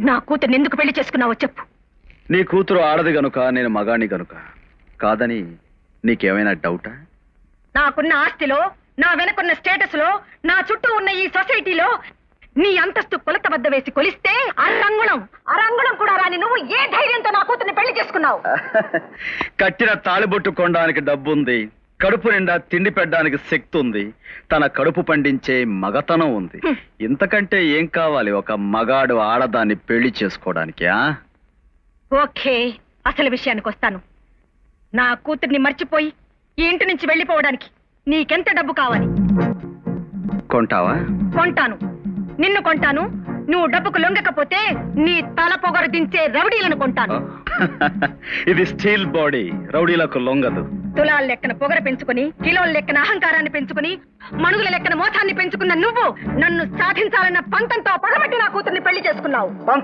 నా కూతుర్ని ఎందుకు పెళ్ళి చేసుకున్నావో చెప్పు. నీ కూతురు ఆడది గనుక నేను మగాణ్ణి గనుక. కాదని నీకేమైనా డౌటా? నాకున్న ఆస్తిలో నా వెనకున్న స్టేటస్లో నా చుట్టూ ఉన్న ఈ సొసైటీలో నీ అంతస్తు కొలత వద్ద వేసి కొలిస్తే అరంగుళం. అరంగుళం కూడా రాని నువ్వు ఏ ధైర్యంతో నా కూతుర్ని పెళ్ళి చేసుకున్నావు? కట్టిన తాళిబొట్టు కొనడానికి డబ్బుంది. కడుపు నిండా తిండి పెట్టడానికి శక్తి ఉంది. తన కడుపు పండించే మగతనం ఉంది. ఇంతకంటే ఏం కావాలి? ఒక మగాడు ఆడదాన్ని పెళ్ళి చేసుకోవడానికి ఓకే అసలు విషయానికి వస్తాను. నా కూతుర్ని మర్చిపోయి ఈ ఇంటి నుంచి వెళ్ళిపోవడానికి నీకెంత డబ్బు కావాలి? కొంటావా? కొంటాను. నిన్ను కొంటాను నువ్వు డబ్బుకు లొంగకపోతే నీ తల పొగరు దించే రౌడీలను కొంటాను. ఇది స్టీల్ బాడీ రౌడీలకు లొంగదు. తులాల లెక్కన పొగర పెంచుకుని కిలోల లెక్కన అహంకారాన్ని పెంచుకుని మణుగుల లెక్కన మోసాన్ని పెంచుకున్న నువ్వు నన్ను సాధించాలన్న పంతంతో పగబట్టి నా కూతుర్ని పెళ్ళి చేసుకున్నావు.